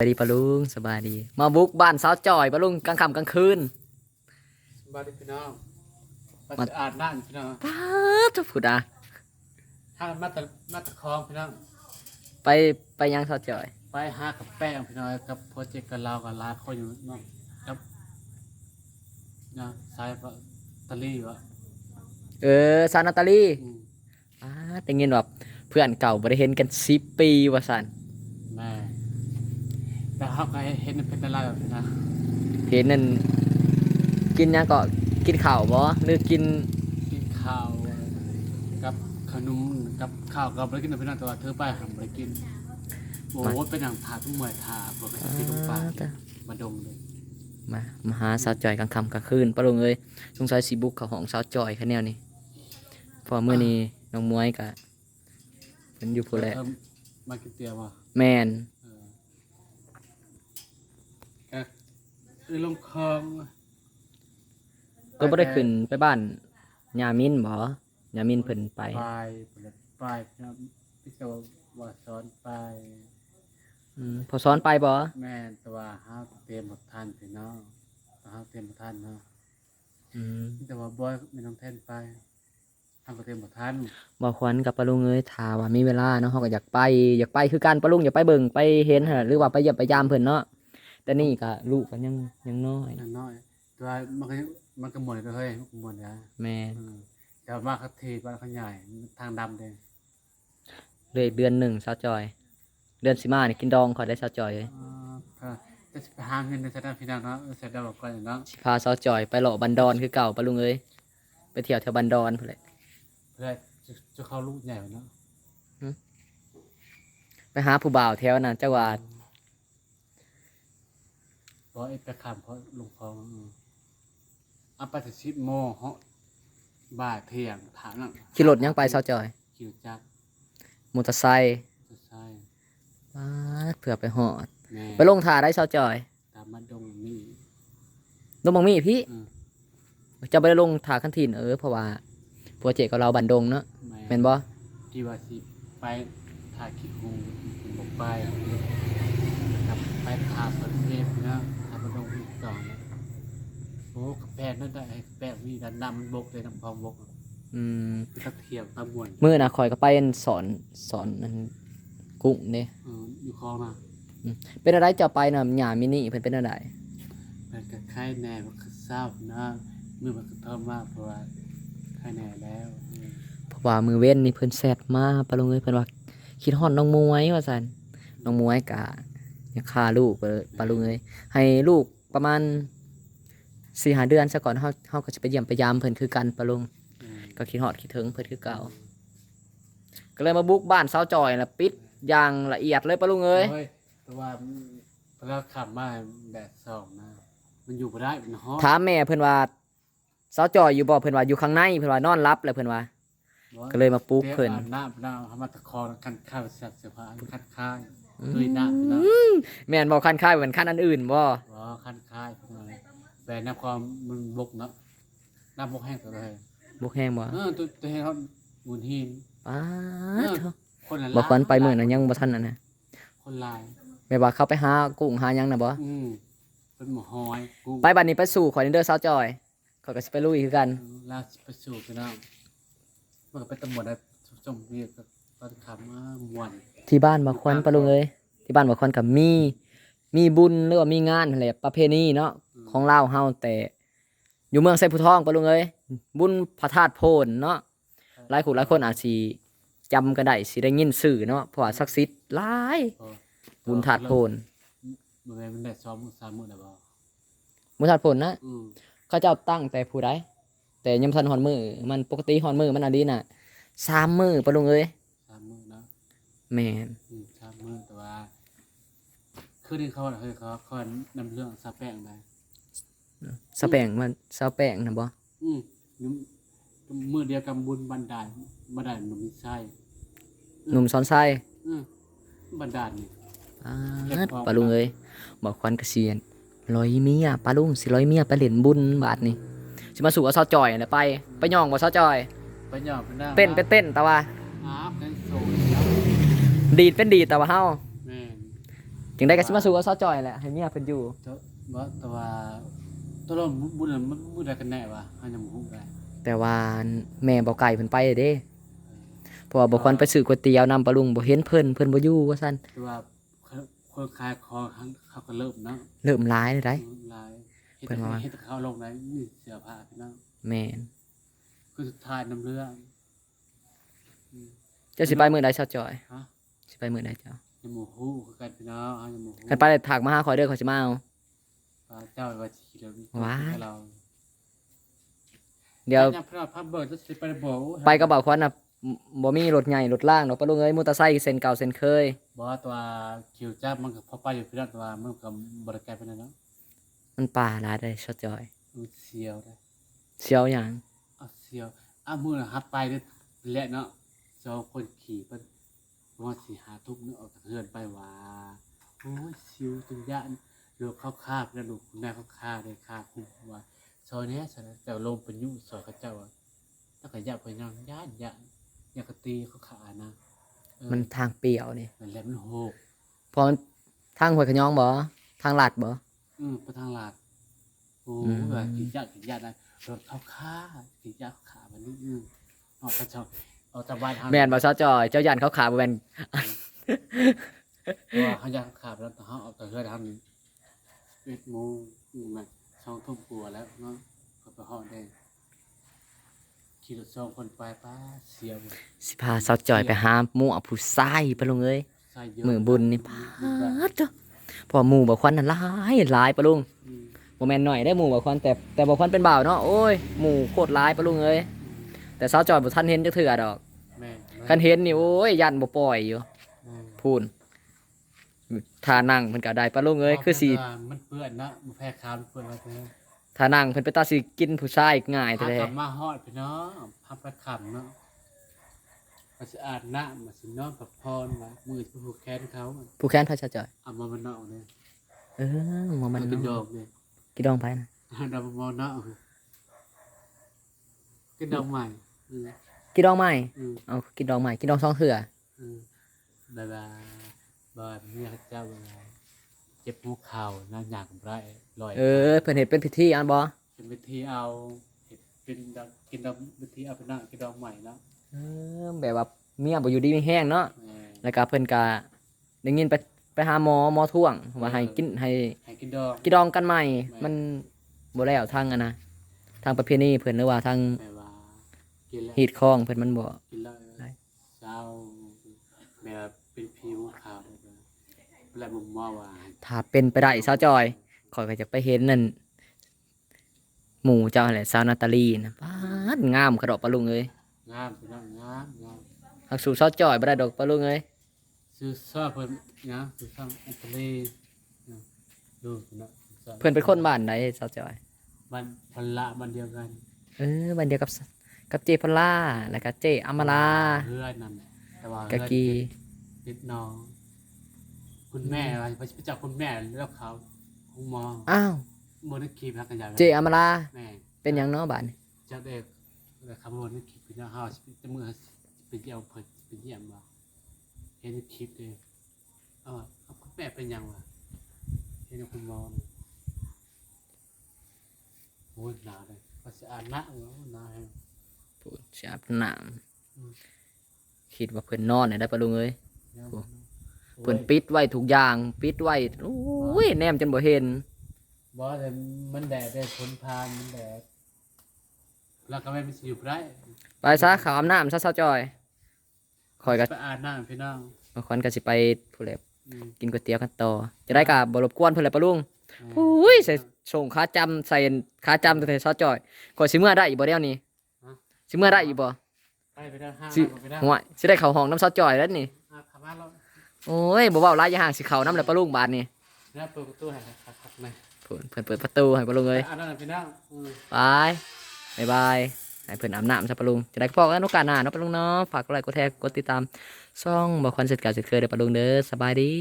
สบายดีปะลุงสบายดี มาบุกบ้านสาวจอยปะลุงกลางค่ำกลางคืนสบายดีพี่น้องมามาสะอาดน้ำพี่น้องป้าดทุกผู้ดาถ้ามาตะมาตะคองพี่น้องไปไปยังสาวจอย ไปหากับแป้งพี่น้องกับโปรเจกต์กับเรากับลาเขาอยู่น้องกับนะสายบัตเตอรี่วะเออซานาตาลีอืมป้าดได้ยินแบบเพื่อนเก่าบ่ได้เห็นกันสิบปีว่าสันแม่ แต่เขาก็เห็นเป็นอะไรแบบนี้นะเห็นนั่นกินหยังก็กินข้าวบ่หรือกินกินข้าวกับขนมกับข้าวกับอะไรกินนะพี่น้องแต่ว่าเธอไปหามอะไรกินโอ้โหเป็นอย่างถาทุกเมื่อยถาบอกไปที่ลงปลาอ่าแต่มาดงเลยมามาหาสาวจอยกลางค่ำกลางคืนปะลุงเอ้ยสงสัยสิบุกเข้าห้องสาวจอยคะแนวนี้เพอมื้อนี้น้องมวยก็เพิ่นอยู่ผู้แหละเออมากินเตียวว่ะ แม่น เออก็ คือลงคลองก็บ่ได้ขึ้นไปบ้านยามินบ่ยามินเพิ่นไปไปไปไปครับพี่โจว่าสอนไปอืมพอซ้อนไปบ่แม่นแต่ว่าห้าเตรียมหมดทันพี่น้องห้าเตรียมหมดทันเนาะอืมแต่ว่าบอยไม่ต้องแทนไปห้าก็เตรียมหมดทันบ่ควันกับปะลุงเอ้ยถ้าว่ามีเวลาเนาะเฮาก็อยากไปอยากไปคือกันปะลุงอยากไปเบิ่งไปเห็นหั่นล่ะหรือว่าไปเยี่ยมไปยามเพิ่นเนาะ แต่นี่ก็ลูกก็ยังยังน้อยน้อยๆแต่ว่ามันก็มันก็หมดเลยเฮ้ยมันก็หมดนะแม่นเออแต่ว่ามาเขาทีบ้านเขาใหญ่ทางดำเลยเหลยเดือนหนึ่งสาวจอย เดือนสิมานี่กินดองขอยได้สาวจอยเอ้ยอ่าก็จะไปหาเงินในสถานพี่น้องเนาะเสร็จแล้วบอกก่อนเนาะสิพาสาวจอยไปเลาะบันดอนคือเก่าปะลุงเอ้ยไปเที่ยวแถวบันดอนพุ่นแหละ เพื่อจะจะเข้าลูกใหญ่เนาะไปหาผู้บ่าวแถวนั้นจังหวัด เพราะไอ้ไปขามเพราะลุงพองอืมเอาไปถึงสิบโมงเหาะบ่ายเที่ยงถามนั่งขี่รถยังไปสาวจอยคิวจักรมอเตอร์ไซค์จะใช่ป๊าดเผื่อไปหอด แม่ไปลงท่าได้สาวจอยตามมาดงนี่ลงบังมีพี่อืม จะไปลงท่าคันทินเออเพราะว่าโปรเจกต์กับเราบันดงเนาะแม่นบ่ที่ว่าสิไปถ่ายคลิปกูบอกไปกับไปทาประเทศนะ ทาประดงอีกต่อนะโอ้กระแปดนั่นได้แปดนี่ดันดำมันบกเลยน้ำพองบกอืมคือตะเทียบตะมวนมื้อน่ะคอยก็ไปสอนสอนอันกุ้งเด้เอออยู่คลองนะเป็นอะไรจะไปน่ะหญ้ามินิเพิ่นเป็นอะไรมันก็ไข้แน่มันก็เศร้านะมือมันก็เท่ามากเพราะว่าไข้แน่แล้วอืมเพราะว่ามือเว้นนี่เพิ่นแซดมาปะลงเอ้ยเพิ่นว่าคิดฮอดน้องมวยว่าซั่นน้องมวยก็อยากฆ่าลูกเด้อปะลุงเอ้ยให้ลูก ประมาณ4-5เดือนซะก่อนเฮาเฮาก็จะไปเยี่ยมไปยามเพิ่นคือกันปะลุงอืมก็คิดฮอดคิดถึงเพิ่นคือเก่าก็เลยมาบุกบ้านสาวจอยแล้วปิดอย่างละเอียดเลยปะลุงเอ้ยเฮ้ยแต่ว่าเวลาขับมาแดดส่องนะมันอยู่ไม่ได้มันฮ้อนถามแม่เพิ่นว่าสาวจอยอยู่บ่เพิ่นว่าอยู่ข้างในเพิ่นว่านอนรับแล้วเพิ่นว่า ก็เลยมาปลุกเพิ่นอาบน้ำน้ำเขามาตะคอคันข้าวเสียบเสียผ้าคันค่าย เคยน้ำนะแม่นบ่คันค่ายเหมือนคันอันอื่นบ่ว่าคันค่ายแต่น้ำความมันบกเนาะน้ำบกแห้งตัวเลยบุกแห้งบ่เออตัวตัวเห็นเขาหมุนหินป้าดเถอะคนละบ่ควรไปมื้อนั้นยังบ่ทันน่ะนะคนลายแม่ว่าเขาไปหากุ้งหาหยังน่ะบ่อืมเป็นหมูหอยกูไปบัดนี้ไปสู่ขอยเด้อสาวจอยข้อยก็สิไปลุยคือกัน ลาไปสู่พี่น้องมันก็เป็นตำรวจได้จมเรียกกับตอนขับมามวน ที่บ้านบ่ควรปะลุงเอ้ยที่บ้านบ่ควรก็มี มีบุญหรือว่ามีงานนั่นแหละประเพณีเนาะของลาวเฮาแต่อยู่เมืองไซผู้ทองปะลุงเอ้ยบุญพระธาตุโพนเนาะหลายคนหลายคนอาจสิจำกันได้สิได้ยินชื่อเนาะเพราะว่าศักดิ์สิทธิ์หลายพอบุญธาตุโพนเมื่อไงมันได้ซ้อมมือสามมือแล้วบ่บุญธาตุโพนนะอืมเขาเจ้าตั้งแต่ผู้ใดแต่ยามทันฮอนมือมันปกติฮอนมือมันอันนี้น่ะสามมือปะลุงเอ้ย สามมือเนาะ แม่นอืมสามมือแต่ว่าคือที่เขาน่ะคือเขาเขานำเรื่องซาแป้งได้สแปงมันสแปงนะบ่อืมมือเดียวกับบุญบันดาลบันดาลมันมีไส้หนุ่มซ้อนไส้อืมบันดาลนี่อ่าดปะลุงเอ้ยบอกควันเกษียณร้อยเมียปะลุงสิร้อยเมียไปเล่นบุญบาทนี่สิมาสู่เอาซาวจอยน่ะไป ไปย่องบ่ซาวจอย ไปหยอกไปหน้าเต้นเป็นเต้นแต่ว่า อาบเป็นโซนแล้ว ดีดเป็นดีดแต่ว่าเฮาแม่นจึงได้ก็สิมาสู่กับซอจอยแหละให้เมียเพิ่นอยู่ตัวบ่แต่ว่าตัวเราบุญมันบุญอะไรกันแน่วะเฮายังบ่ฮู้ได้แต่ว่าแม่บ่ไก่เพิ่นไปเด้เพราะว่าบ่ควรไปซื้อก๋วยเตี๋ยวนำปลาลุงบ่เห็นเพิ่นเพิ่นบ่อยู่ว่าซั่นแต่ว่าคนขายคอเขาก็เริ่มเนาะเริ่มร้ายเลยได้ลายเฮ็ดเพิ่นว่าเฮ็ดเขาลงได้นี่เสื้อผ้าพี่น้องแม่นคือสุดท้ายน้ำเรื่อง เจ้าสิไปมื้อใดซอจอย ฮะสิ ไปมื้อใดเจ้ายังบ่ฮู้คือกันพี่น้องเฮายังบ่ฮู้คันไปถากมาหาข่อยเด้อข่อยสิมาเอาว่าเจ้าว่าสิเราว้าย เราเดี๋ยวยังพระพับเบิดจะสิไปบอกไปกับบ่าวควันน่ะบ่มีรถใหญ่รถล่างดอกปลาลุงเอ้ยมอเตอร์ไซค์เส้นเก่าเส้นเคยบอกว่าตัวคิวจ้ามันก็พอไปอยู่พี่น้องตัวมันก็บ่ได้ไกลปานนั้นเนาะมันป่าหลายได้ซอจอยมันเสียวได้ เสียวหยัง เอาเสียวอะมื้อน่ะฮับไปเด้อแหละเนาะสองคนขี่เพิ่น ว่าสิหาทุกเนาะออกจากเฮือนไปว่าโอ้ยสิวจนยานลูกเข้าคาบแล้วลูกคุณแม่เข้าคาได้คาคุว่าซอยเนี้ยซอยนั้นแต่ลมเป็นยุ่ซอยเขาเจ้าอะแล้วก็ยะเพิ่นยังย่านยะอยากกะตีเขาขานะเออมันทางเปี่ยวนี่มันแหลมมันโหกเพอมันทางห้วยขะยองบ่ทางลาดบ่อืมไปทางลาดโอ้อืมแบบกินยากกินยากนะรถเข้าค่ากินยากเข้าขามันนี่อืมออกไปชอบ เอาจากบ้านทางแม่นบ่ซอจอย เจ้ายันเขาขาบ่แม่นเพราะว่าเขาอยากเข้าขาไปแล้วแต่เขาเอาแต่เฮือทำเอ็ดโมงอืมมันช่องทุ่มกลัวแล้วเนาะเขาไปห้องได้ขี่รถสองคนไปป้าเสียหมดสิพาซอจอยไปหาหมู่เอาผู้ชายปลาลุงเอ้ยใส่เยอะมือบุญนี่อืพามดเด้อเพอหมู่บ่ควันน่ะหลายหลายปลาลุงอืมบ่แม่นน้อยได้หมู่บ่ควันแต่แต่บ่ควันเป็นบ่าวเนาะโอ้ยหมู่โคตรหลายปลาลุงเอ้ย แต่ซอจอยบ่ทันเห็นจักเทื่อดอกแม่นคันเห็นนี่โอ้ยยันบ่ปล่อยอยู่แม่นพูนท่านั่งเพิ่นก็ได้ปลาลุงเอ้ยคือสิมันเปื้อนนะมันแพ้คามนเปื้อนอะไรเงี้ยท่านั่งเพิ่นไปตาสิกินผู้ชายง่ายพาแท้กลับมาฮอดพี่น้องพับประคำเนาะมาสะอาดหน้ามาสินอนกับพรไว้มือผูกแขนเขาๆผู้แค้นพระชาจอยเอามามันนอกเนี่ยเออหมอมันมันเป็นโยเนาะกเนี่ยกินดองไปนะเรามองนอกกินดอกใหม่อืม กินดองใหม่อืมเอากินดองใหม่กินดองสองเถื่ออืมบายบายบายเมียเจ้าบายเจ็บหัวเข่าหน้าหนักไรลอยเออเพิ่นเฮ็ดเป็นพิธีอันบ่เป็นวิธีเอาเห็ดเป็นดอกกินดอกวิธีเอาไปนั่งกินดอกใหม่เนาะเออแบบว่าเมียบ่อยู่ดีมีแห้งเนาะแหม่แล้วก็เพิ่นก็ได้ยินไปไปหาหมอหมอท่วงว่าให้กินให้ให้กินดอกกินดองกันใหม่ มันบ่แล้วทางอันนะทางประเพณีเพิ่นหรือว่าทางแม่ว่า กินแล้วฮีดคองเพิ่นมันบ่กินแล้วได้เช้าแบบเป็นผิวขาวเลยแล้วผมมองว่าถ้าเป็นไปได้สาวจอยข่อยก็จะไปเห็นนั่นหมู่เจ้าแหละสาวนาตาลีนะปาดงามขะดอกปะลุงเอ้ยงามพี่น้องงามงามหักสู่สาวจอยบ่ได้ดอกปะลุงเอ้ยซื้อซอสเพิ่นนะซื้อซอสอันทะเลนะดูพี่น้องซื้อซอสเพิ่นเป็นคนบ้านใดสาวจอยมันพนละมันเดียวกัน เออบ้านเดียวกับส กับเจพลาแล้วก็เจอมราเพื่อนนั่นแหละแต่ว่ากะกีติดน้อง คุณแม่ว่าไปจับคุณแม่แล้วเขาคงมองอ้าวบนนักขีบรักกันอย่างเจอมราแม่เป็นหยังเนาะบ้านเจ้าเด็กแต่คำบนนักขีบพี่น้องเฮาจะมือเป็นเยี่ยมเพิ่นเป็นเยี่ยมว่าเห็นคลิปเลยเออเอาคุณแม่เป็นหยังวะเห็นคุณมองโอ้ยหนาวเลยภาษาอ่านหนักเนาะหนาวแฮง พูดสิอาบน้ำคิดว่าเพิ่นนอนได้ปะลุงเอ้ยเนี่ยโอ้โอ้เพิ่นยปิดไว้ทุกอย่าง ปิดไว้โอ้ยแนมจนบ่เห็นบอสแต่มันแดดได้ผลพานมันแดดแล้วก็ไม่ไปอยู่ไรไปซะขาวอาบน้ำซะสาวจอยข่อยก็ไปอ่านหน้าพี่น้องบางคนก็สิไปผู้แลอืมกินก๋วยเตี๋ยวกันต่อ จะได้กับ่รบกวนเพิ่นแหละปะลุงอุ้ยใส่ส่งขาจำใส่ขาจำตั้งแต่ซาวจอยข่อยสิเมื่อได้อีกบ่เดี๋ยวนี้ สิเมื่อได้อีกบ่ไปไปได้ห้างสิไปได้ห่วยสิได้เข้าห้องน้ำซาวจอยแล้วนี่ ห้างขับมาแล้วโอ้ยบ่เว้าหลายอย่าห่างสิเข้าน้ำแหละปะลุงบาดนี้เนี่ยเปิดประตูให้ขับขับมาเพิ่นเพิ่นเปิดประตูให้ปะลุงเอ้ยอ่านหน้าพี่น้องอืม บายบายบายให้เพิ่นอาบน้ำซะปะลุง จะได้พอกันโอกาสหน้าเนาะปะลุงเนาะ ฝากกดไลค์กดแชร์กดติดตาม ช่องบ่ควันเสร็จเก่าเสร็จเคยเด้อปะลุงเด้อสบายดี